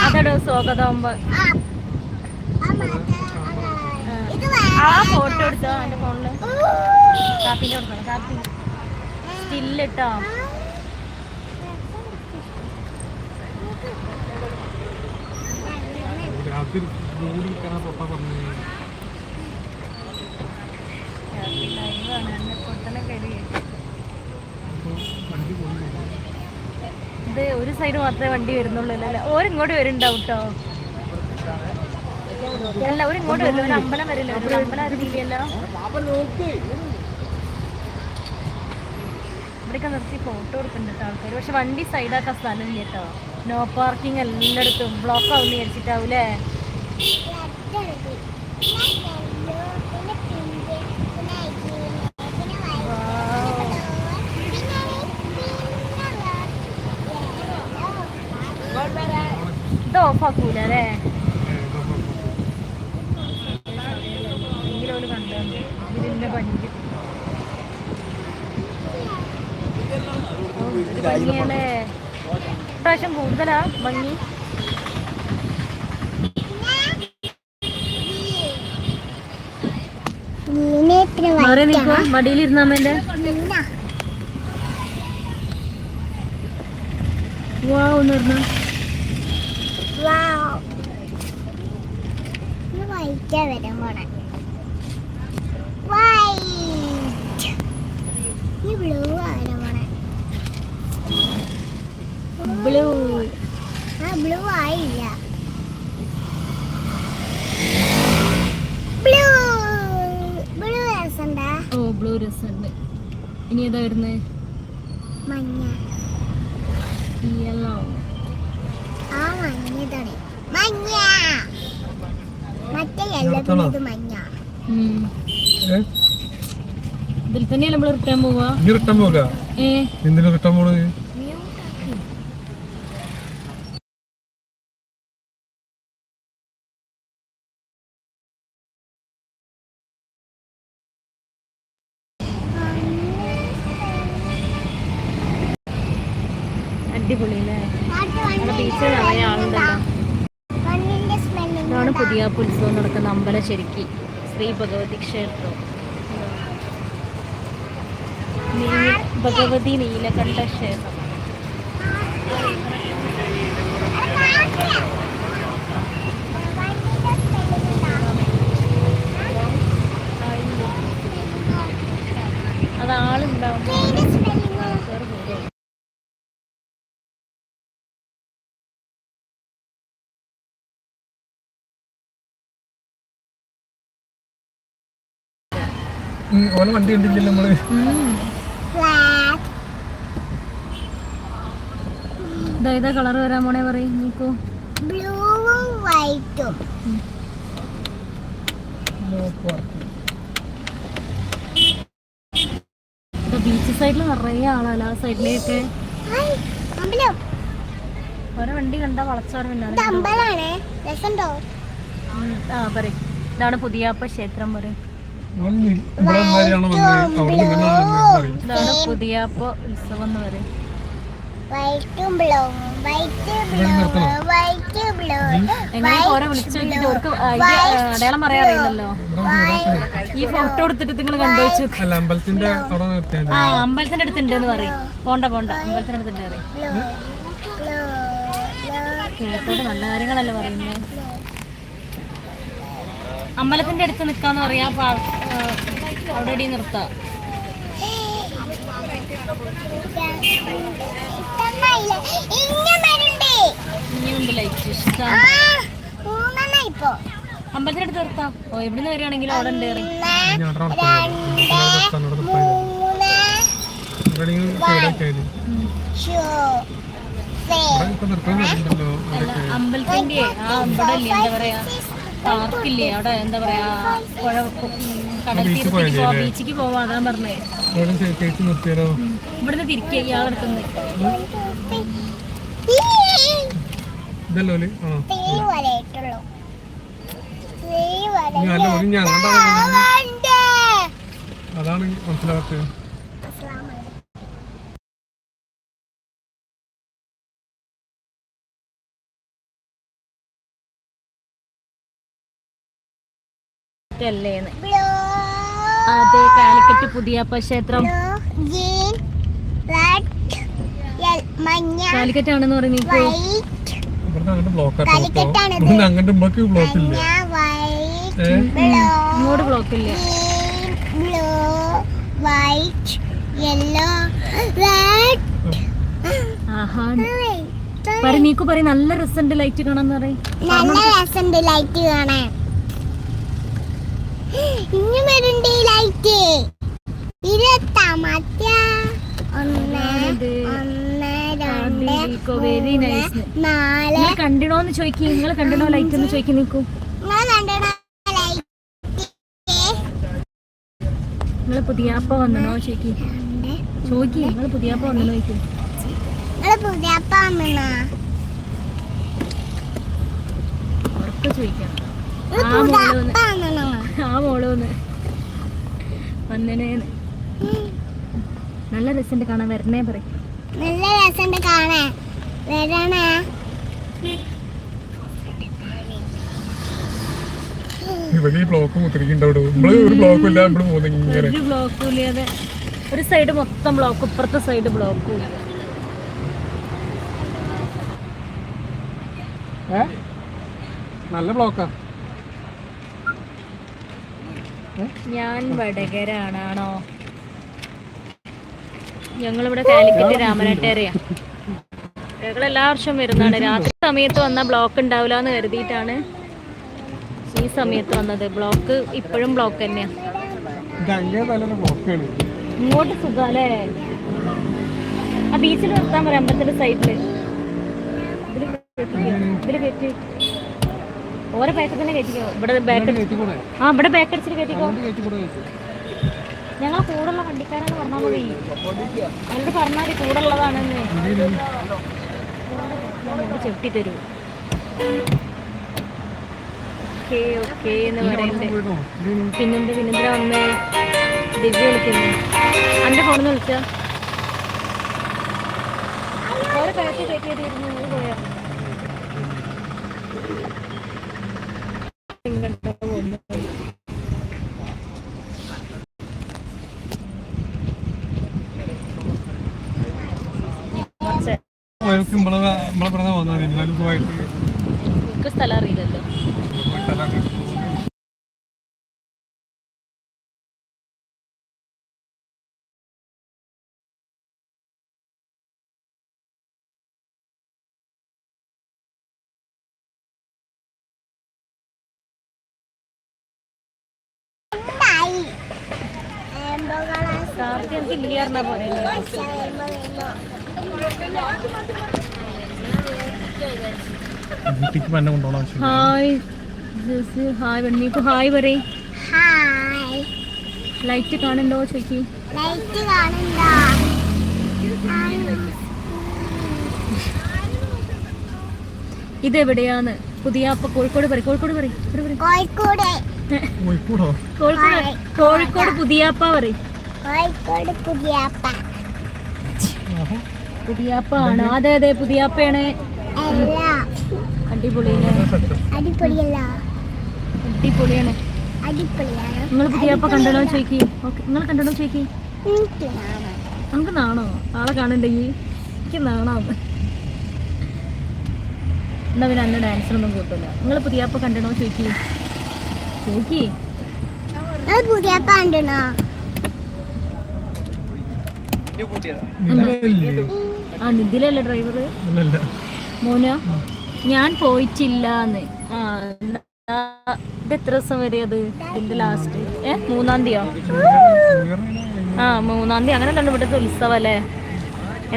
അതെടോ സ്വാഗതമാകുമ്പോ ആ ഫോട്ടോ എടുത്തോ എന്റെ ഫോണിൽ കാപ്പിന്റെ കൊടുക്കണം കാപ്പി. സ്റ്റില്ലിട്ടോ? രാത്രി മൂടി കാണാൻ പപ്പ പറഞ്ഞു. അപ്പോൾ വണ്ടി പോകുന്നില്ല ഇത് ഒരു സൈഡ് മാത്രമേ വണ്ടി വരുന്നുള്ളൂ അല്ലേ? ഓരിങ്ങോട്ട് വരുന്നുണ്ടാവും കേട്ടോ അല്ല ഒരു ഇങ്ങോട്ട് വരില്ല ഒരു അമ്പലം വരില്ല? ഒരു അമ്പലം അറിയില്ലല്ലോ ഇവിടെയൊക്കെ നിർത്തി ഫോട്ടോ എടുക്കുന്നുണ്ട് ആൾക്കാർ പക്ഷെ വണ്ടി സൈഡാക്കാൻ സ്ഥലം ഇല്ല കേട്ടോ നോ പാർക്കിംഗ് എല്ലായിടത്തും. ബ്ലോക്ക് ആവുന്ന വിചാരിച്ചിട്ടാവൂലേ? ഓഫ് ആക്കൂല അല്ലേ ഭംഗിയല്ലേ പ്രാവശ്യം കൂടുതലാ ഭംഗി മടിയിലിരുന്ന അമ്മേന്റെ വാവ് എന്ന് വൈറ്റാ വരാൻ പോണെ. ഈ ബ്ലൂ ആരാ പോണെ? ബ്ലൂ ആ ബ്ലൂ ആയില്ല. ബ്ലൂ ബ്ലൂ ഓ ബ്ലൂ രസമുണ്ട് ഇനി ഏതാ വരുന്നത് മഞ്ഞ. യെല്ലോ ആ മഞ്ഞതാണ് മഞ്ഞ മറ്റേ യെല്ലോ നിർത്തണോ? ഇത് മഞ്ഞ ഏ ഇതിൽ തന്നെയല്ലേ നമ്മൾ റിട്ടേൺ പോവാ? ഇനി റിട്ടേൺ പോകാ എന്തിനാ റിട്ടേൺ പോണത്? അടിപൊളി അല്ലേ അവിടെ ബീച്ചിൽ നിറയെ ആളുണ്ടല്ലോ. ഇതാണ് പുതിയ ഉത്സവം അമ്പലം ശരിക്ക് ശ്രീ ഭഗവതി ക്ഷേത്രം. ഭഗവതി നീലകണ്ഠ ക്ഷേത്രം. അത് ഓനെ വണ്ടി കണ്ടില്ലല്ലോ നമ്മൾ. ഇതാ കളർ വരാൻ പോണേ പറയും നോക്കൂ. ബ്ലൂവും വൈറ്റും ബീച്ച് സൈഡിൽ നിറയെ ആളാണ് ആ സൈഡിലേക്ക് അമ്പലം ഓരോ വണ്ടി കണ്ടാ രസമുണ്ടോ ആ പറയും. ഇതാണ് പുതിയാപ്പ ക്ഷേത്രം പറയും. ഇതാണ് പുതിയാപ്പ ഉത്സവം എന്ന് പറയും. വൈറ്റ് ഇവിടെ വൈറ്റ് ബ്ലൂ എങ്ങനെ ഓരോ വിളിച്ചു നോക്കിട്ട് അവർക്ക് അടയാളം പറയാൻ അറിയില്ലല്ലോ ഈ ഫോട്ടോ എടുത്തിട്ട് നിങ്ങൾ കണ്ടുവച്ചു അമ്പലത്തിന്റെ ആ അമ്പലത്തിന്റെ അടുത്തുണ്ട് എന്ന് പറയും. പോണ്ട പോണ്ട. അമ്പലത്തിന്റെ അടുത്തുണ്ട് പറയും. കേട്ടോട്ട് നല്ല കാര്യങ്ങളല്ലേ പറയുന്നത്. അമ്പലത്തിന്റെ അടുത്ത് നിൽക്കാന്ന് പറയാ അവിടെ നിർത്താം. അമ്പലത്തിന്റെ അടുത്ത് നിർത്താം. ഓ എവിടുന്ന് വരികയാണെങ്കിലും അവിടെ ഉണ്ട് അമ്പലത്തിന്റെ ആ അമ്പടല്ലേ എന്താ പറയാ? പാർക്കില്ലേ അവിടെ എന്താ പറയാ പുഴ ഉം, കടൽ തീരത്തേക്ക് പോവാ ബീച്ചിക്ക് പോവാ അതാ പറഞ്ഞേ. ഇവിടുന്ന് തിരിക്കുക ഇതല്ലോ അതാണ് ആ തീ വലയിട്ടുള്ളൂ തീ ഇനി അല്ല ഒരു ഞാൻ കണ്ടാ വലണ്ട് അതാണ് മനസ്സിലാക്കാത്തത് ബ്ലൂ അതെ കാലിക്കറ്റ് പുതിയപ്പ ക്ഷേത്രം. കാലിക്കറ്റ് ആണെന്ന് ബ്ലോക്ക് ഇല്ല. വൈറ്റ് ബ്ലൂ ഇങ്ങോട്ട് ബ്ലോക്ക് ഇല്ല. Green, blue, white, yellow, red. ആഹാ. പറ നീക്കു പറയും നല്ല രസമുണ്ട് ലൈറ്റ് കാണാന്ന് പറയും. നല്ല രസമുണ്ട് ലൈറ്റ് കാണാൻ. ഇനി വരുന്നുണ്ട് ഈ ലൈറ്റ് ഇരുപത്താമത്തെ ഒന്ന് ആണിത്. ഒന്ന് രണ്ട് nice. മൂന്ന് നാല്. നിങ്ങൾ കണ്ടിടോന്ന് ചോദിക്കി നിങ്ങൾ കണ്ടിണോ ലൈറ്റ് എന്ന് ചോദിക്കി നിൽക്കും നിങ്ങൾ പുതിയാപ്പ വന്നണോ ചോദിക്കി ചോദിക്കി നിങ്ങൾ പുതിയാപ്പ വന്നണോ ചോദിക്കും പുതിയാപ്പ പുതിയ പാമ്പണ ഉറക്കെ ചോദിക്കാം നിങ്ങൾ ആ പുതിയ മോൾ വന്ന്. ആ മോൾ വന്ന്. വന്നണേന്ന് നല്ല രസമുണ്ട് കാണാൻ വരണേ പറയും. നല്ല രസമുണ്ട് കാണാൻ. വരണേ. ഇവിടെ ഈ ബ്ലോക്ക് ഒരു ബ്ലോക്കും ഇല്ല ഇവിടെ പോകുന്നത് ഇങ്ങനെ. ഒരു ബ്ലോക്കും ഇല്ലാതെ. ഒരു സൈഡ് മൊത്തം ബ്ലോക്ക് ഇപ്പുറത്തെ സൈഡ് ബ്ലോക്കും ഇല്ല നല്ല ബ്ലോക്കാ ഞാൻ വടകരാണാണോ ഞങ്ങളിവിടെ കാലിക്കറ്റ് രാമനാട്ടേറിയ ഞങ്ങൾ എല്ലാ വർഷവും വരുന്നതാണ്. രാത്രി സമയത്ത് വന്ന ബ്ലോക്ക് ഉണ്ടാവില്ല എന്ന് കരുതിയിട്ടാണ് ഈ സമയത്ത് വന്നത്. ബ്ലോക്ക് ഇപ്പോഴും ബ്ലോക്ക് തന്നെയാ. ഇങ്ങോട്ട് സുഖാലേ ആ ബീച്ചിൽ നിർത്താൻ പറയാം. അമ്പലത്തിന്റെ സൈഡിൽ ഇതിൽ കെട്ടി ഇതിൽ കയറ്റി ഓരോ പാക്കറ്റ് തന്നെ കയറ്റിക്കോ? ഇവിടെ ബാക്ക് ആ ഇവിടെ ബാക്ക് അടിച്ചിട്ട് കയറ്റിക്കോ? ഞങ്ങൾ കൂടുള്ള വണ്ടിക്കാരാണ് പറഞ്ഞാൽ മതി. എന്നോട് പറഞ്ഞാൽ കൂടുള്ളതാണെന്ന് ചെട്ടി തരൂ. ഓക്കേ ഓക്കേ എന്ന് പോയിട്ടോ? പിന്നെന്ത് പിന്നെന്തിനാ വന്ന്? ദിവ്യ വിളിക്കുന്നു. എന്റെ ഫോണിൽ നിന്ന് വിളിച്ച? ഓരോ കയറ്റി കയറ്റിയതായിരുന്നു നിങ്ങൾ പോയാ? പോയവർക്ക് നമ്മളെ നമ്മളെ പറഞ്ഞ വന്നാൽ എന്നാലും പോയിട്ട് സ്ഥലം അറിയില്ലല്ലോ. എനിക്ക് ഇല്ല പറഞ്ഞാ പോലെ. വീട്ടിക്ക് തന്നെ ആവശ്യം ഹായ് ജസ് ഹായ് വെണ്ണീക്ക് ഹായ് പറയും. ഹായ്. ലൈറ്റ് കാണുന്നുണ്ടോ ചോദിക്കി ലൈറ്റ് കാണുന്നുണ്ടോ? ഇത് എവിടെയാന്ന് പുതിയാപ്പ കോഴിക്കോട് പറയും. കോഴിക്കോട് പറയും. ഇവിടെ പറയും. കോഴിക്കോട്. കോഴിക്കോടോ? കോഴിക്കോട് കോഴിക്കോട് പുതിയാപ്പ പറയും. കോഴിക്കോട് പുതിയപ്പ പുതിയാപ്പ ആണ് അതെ അതെ പുതിയാപ്പയാണ്. അല്ല അടിപൊളിയാണ്. അടിപൊളിയല്ല അടിപൊളിയാണ്. അടിപൊളിയാണ് നിങ്ങൾ പുതിയാപ്പ കണ്ടണോ ചേക്കി ഓക്കെ നിങ്ങൾ കണ്ടണോ നാണം. നമുക്ക് നാണോ? ആളെ കാണണ്ടെങ്കിൽ എനിക്ക് നാണാന്ന്. എന്നാ പിന്നെ അന്ന് ഡാൻസിനൊന്നും കൂട്ടില്ല നിങ്ങൾ പുതിയാപ്പ കണ്ടണോ ചോദിക്കി ചോദിക്കി പുതിയാപ്പ കണ്ടണോ? ആ നിതിലല്ലേ ഡ്രൈവർ മോനോ? ഞാൻ പോയിട്ടില്ലാന്ന്. ആ ഇത് എത്ര ദിവസം വരെ അത് ഇതിന്റെ ലാസ്റ്റ് ഏ മൂന്നാം തീയതിയോ? ആ മൂന്നാം തീയതി. അങ്ങനെ കണ്ടു ഇവിടുത്തെ ഉത്സവം അല്ലേ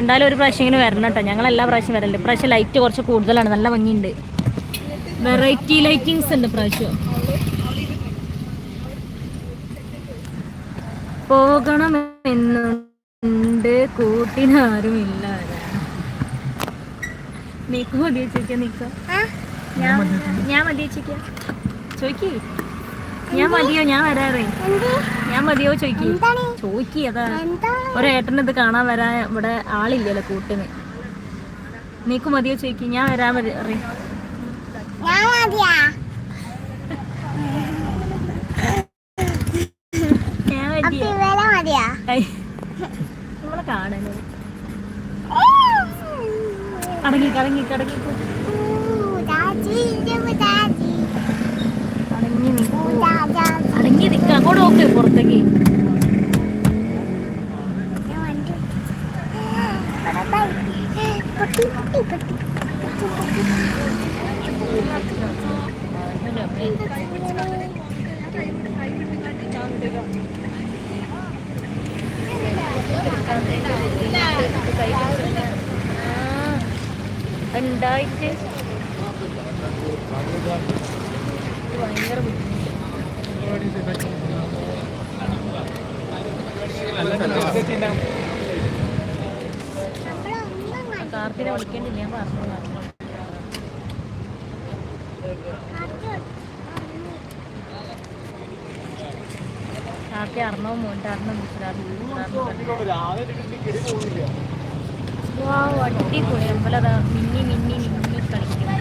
എന്തായാലും ഒരു പ്രാവശ്യം ഇങ്ങനെ വരണം കേട്ടോ. ഞങ്ങൾ എല്ലാ പ്രാവശ്യം വരല്ലേ പ്രാവശ്യം ലൈറ്റ് കുറച്ച് കൂടുതലാണ്. നല്ല ഭംഗിയുണ്ട്. വെറൈറ്റി ലൈറ്റിങ്സ് ഉണ്ട് പ്രാവശ്യം പോകണമെന്നുണ്ട്. കൂട്ടിനാരുമില്ല. നീക്ക് മതി വെച്ചിരിക്ക നീക്ക? ഞാൻ മതി വെച്ചിരിക്ക ചോയ്ക്ക്. ഞാൻ മതിയോ? ഞാൻ വരാറേ. ഞാൻ മതിയോ ചോയ്ക്ക്? ചോയ്ക്ക് അതാ. ഇത് കാണാൻ വരാൻ ഇവിടെ ആളില്ലല്ലോ കൂട്ടിന്. നീക്ക് മതിയോ ചോയ്ക്ക്? ഞാൻ വരാൻ വര- അടങ്ങി കടങ്ങി കടങ്ങി ഉദാജി ഉദാജി അടങ്ങി നിൽക്കൂ ഉദാജി അടങ്ങി നിൽക്ക അങ്ങോട്ട് നോക്ക് പുറത്തേക്ക് ഞാൻ വണ്ടി പൊട്ടി പൊട്ടി പൊട്ടി ഉണ്ടായിട്ട് ഭയങ്കര കാർത്തിനെ വിളിക്കേണ്ടില്ല ഞാൻ പറഞ്ഞു. കാർത്തി അറിഞ്ഞോ മോന്റെ അർണം അടിപൊളി അമ്പലതാ മിന്നി മിന്നി മിന്നി കളിക്കും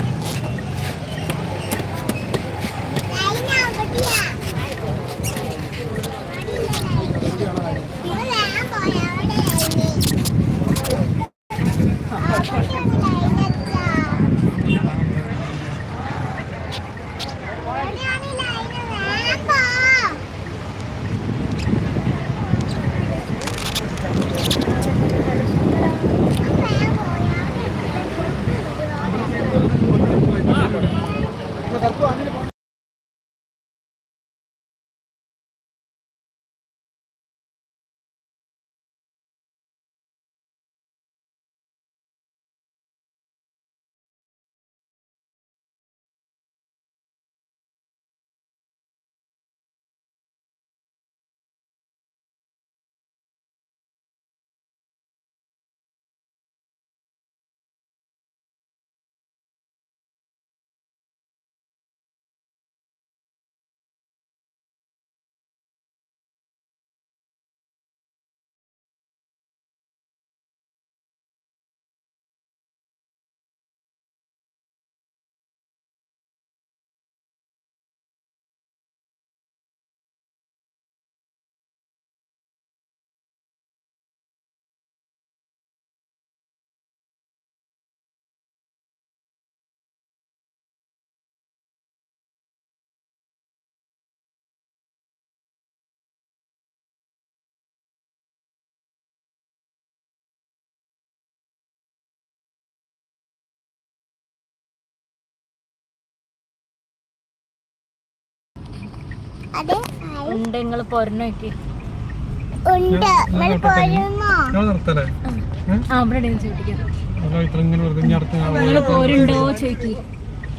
ഇനി അടുത്ത ആളെ നിങ്ങൾ പോരുണ്ടോ ചോദിക്കി.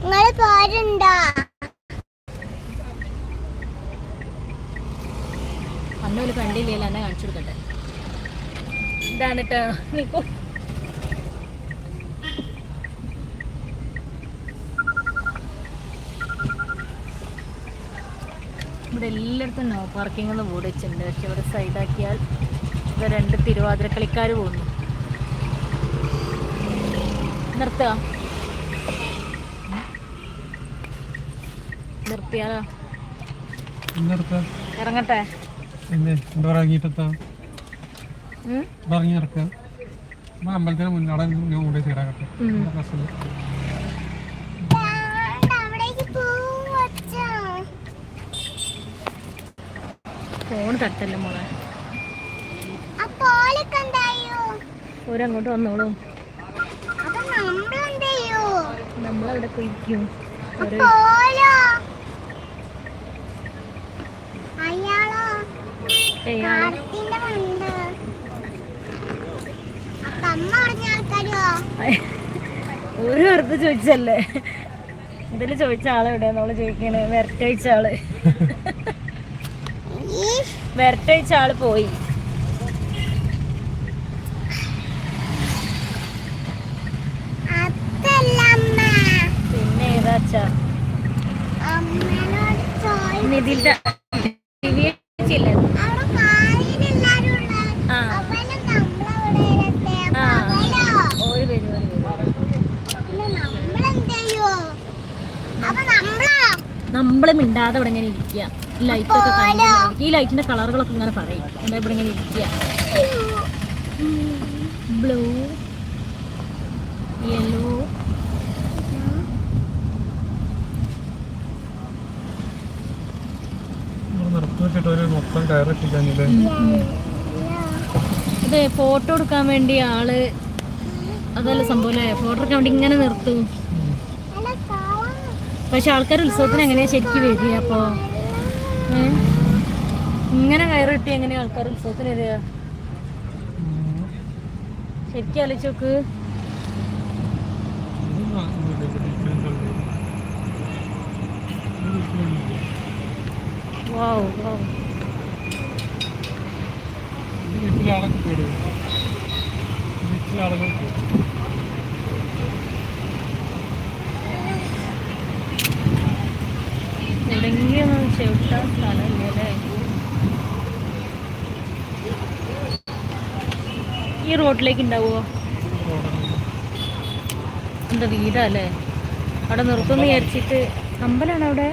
നിങ്ങൾ പോരുണ്ടോ? അന്നൊരു കണ്ടില്ലല്ലോ എന്നെ കാണിച്ചു കൊടുക്കട്ടെ. ഇതാണ് കേട്ടോ ഇവിടെ എല്ലായിടത്തും നോ പാർക്കിംഗ് എന്ന് ബോർഡ് വെച്ചിട്ടുണ്ട്. പക്ഷെ ഇവിടെ സൈഡാക്കിയാൽ ഇവിടെ രണ്ട് തിരുവാതിര കളിക്കാർ പോകുന്നു. നിർത്തുക നിർത്തിയാലോ? ഇറങ്ങട്ടെ. അമ്പലത്തിന് മുന്നോടെ ഞാൻ കൊണ്ടുപോയി സൈഡാക്കട്ടെ ഉം. ഫോൺ തട്ടല്ലേ മോളെ. ഓരങ്ങോട്ട് വന്നോളൂ. നമ്മളവിടെ കുയിക്കും ഒരു വെറുതെ ചോദിച്ചല്ലേ? ഇതിൽ ചോദിച്ച ആളെവിടെ നമ്മൾ ചോദിക്കണേ. ചോദിച്ച ആൾ. വരട്ടഴിച്ച ആൾ പോയി പിന്നെ ഏതാച്ചാ നിതിന്റെ? നമ്മൾ? മിണ്ടാതെ ഇവിടെ ഇങ്ങനെ ഇരിക്കുക ലൈറ്റ് ഒക്കെ കണ്ടു ഈ ലൈറ്റിന്റെ കളറുകളൊക്കെ ഇങ്ങനെ പറയും. എന്താ ഇവിടെ ഇങ്ങനെ ഇരിക്കുക? ബ്ലൂ യെല്ലോ ഇത്. ഫോട്ടോ എടുക്കാൻ വേണ്ടി ആൾ അതല്ല സംഭവം ഫോട്ടോ എടുക്കാൻ വേണ്ടി ഇങ്ങനെ നിർത്തും. പക്ഷെ ആൾക്കാർ ഉത്സവത്തിന് എങ്ങനെയാ ശരിക്കും വരിക അപ്പോ? ഇങ്ങനെ കയറിട്ടി എങ്ങനെ ആൾക്കാർ ഉത്സവത്തിന് വരിക? ശരിക്കും ആലോചിച്ച് നോക്ക്. വാവ് വാവ്. വീട്ടിലാളുകൾ കൂടും ചവിട്ടാൻ സ്ഥലമില്ല ഈ റോഡിലേക്ക് ഉണ്ടാവുമോ എന്താ വീടാ അല്ലേ അവിടെ നിർത്തുമെന്ന് വിചാരിച്ചിട്ട് അമ്പലമാണ് അവിടെ?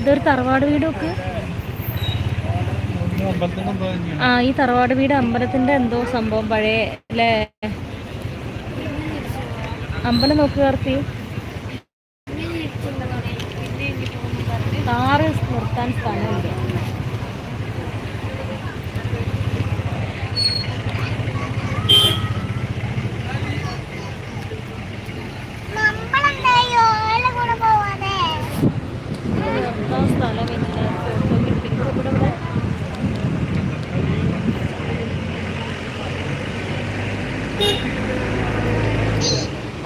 ഇതൊരു തറവാട് വീടൊക്കെ ആ ഈ തറവാട് വീട് അമ്പലത്തിന്റെ എന്തോ സംഭവം പഴയ അല്ലേ? അമ്പലം നോക്ക് കാർത്തി കാറ് നിർത്താൻ സ്ഥലമില്ല നമ്മളെന്തായി ഓലെ കൂടെ പോവാതെ നിർത്താൻ സ്ഥലമില്ല ഫോട്ടോ കിട്ടിക്കോ ഇവിടെ ഇവിടെ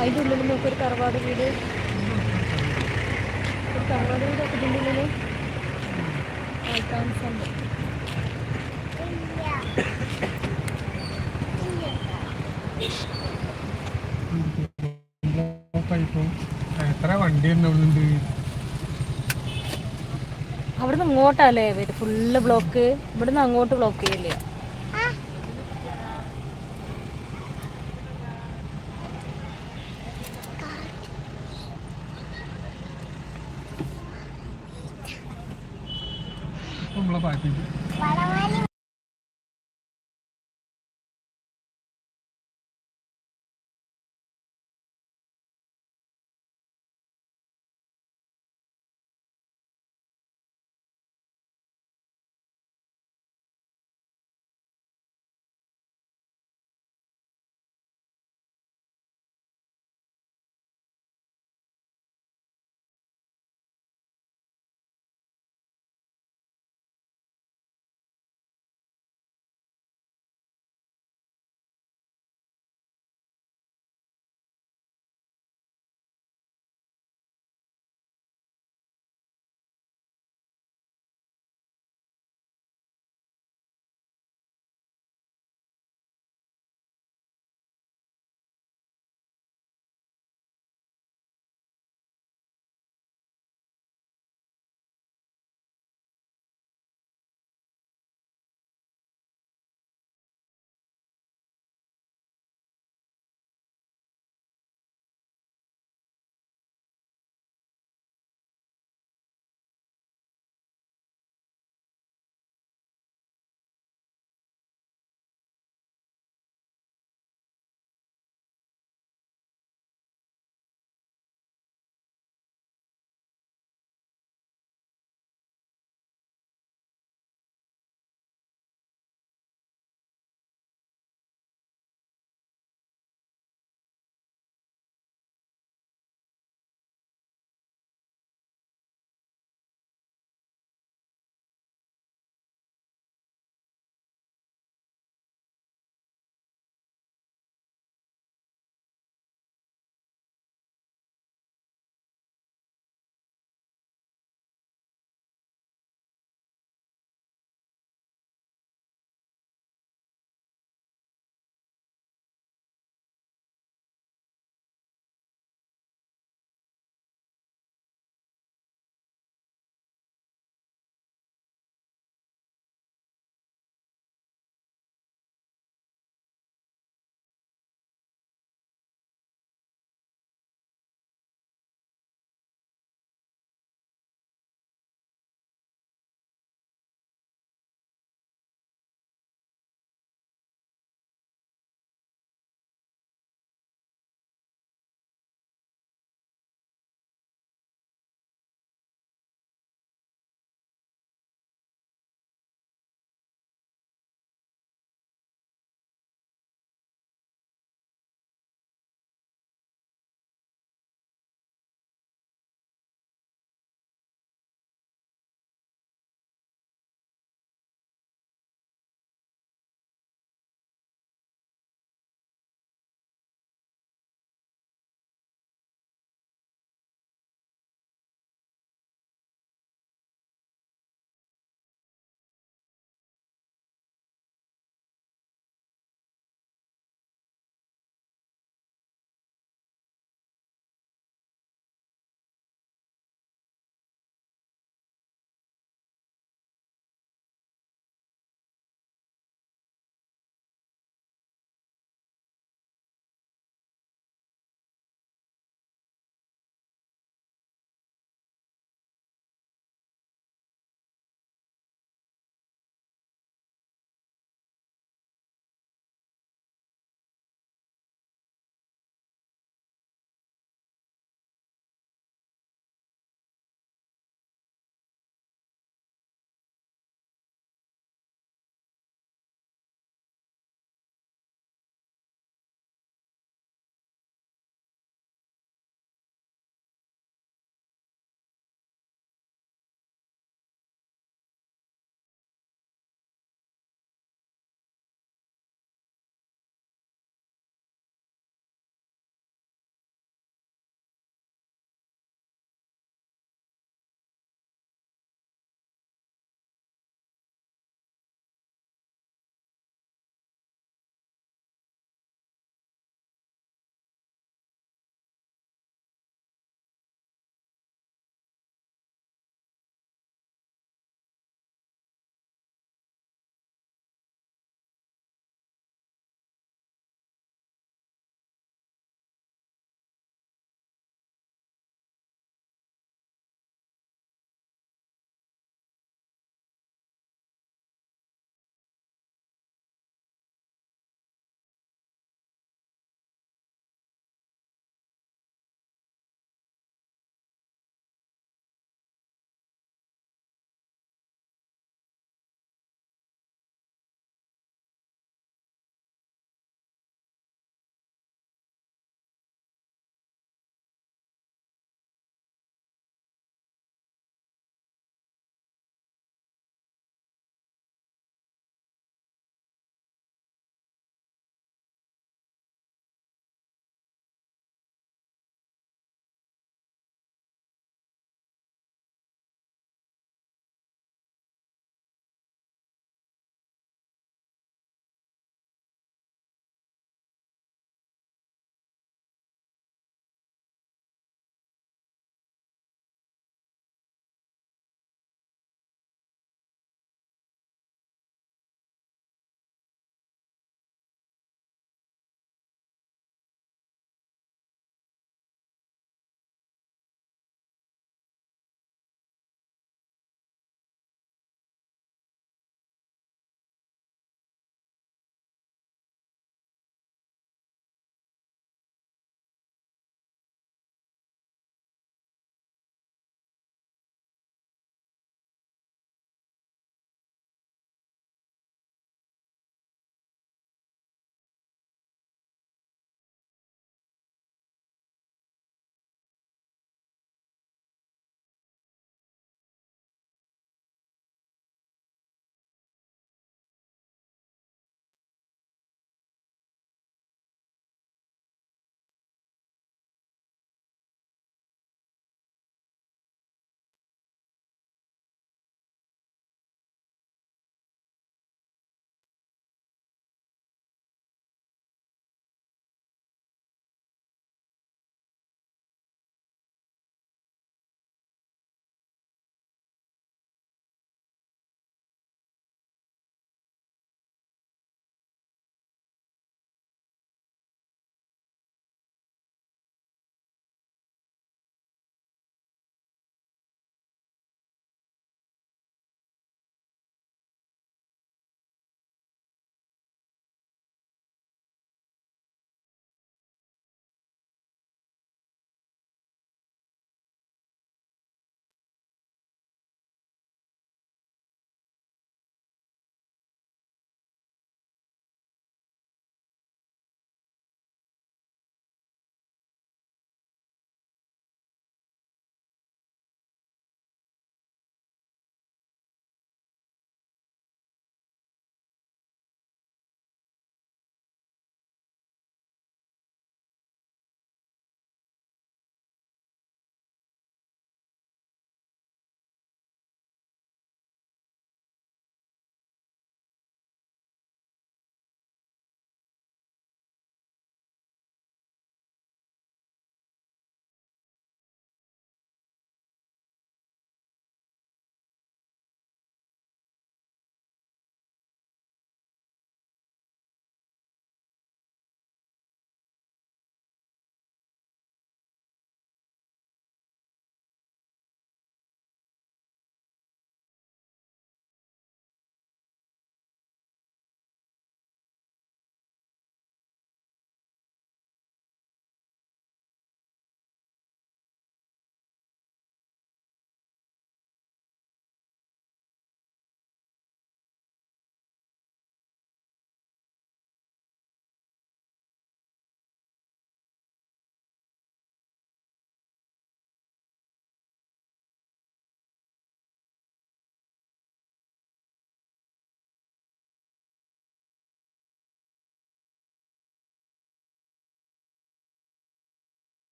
അതിന്റെ ഉള്ളിൽ നോക്ക് ഒരു തറവാട് വീട് ഒരു തറവാട് വീടൊക്കെ ഇതിന്റെ ഉള്ളിൽ ആൾക്കാർ സംഭവം ബ്ലോക്കായിപ്പോ എത്ര വണ്ടി തന്നെ അവിടെ ഉണ്ട് അവിടുന്ന് ഇങ്ങോട്ടല്ലേ വരും ഫുള്ള് ബ്ലോക്ക് ഇവിടുന്ന് അങ്ങോട്ട് ബ്ലോക്ക് ചെയ്യില്ല? നമ്മളെ വടവാലി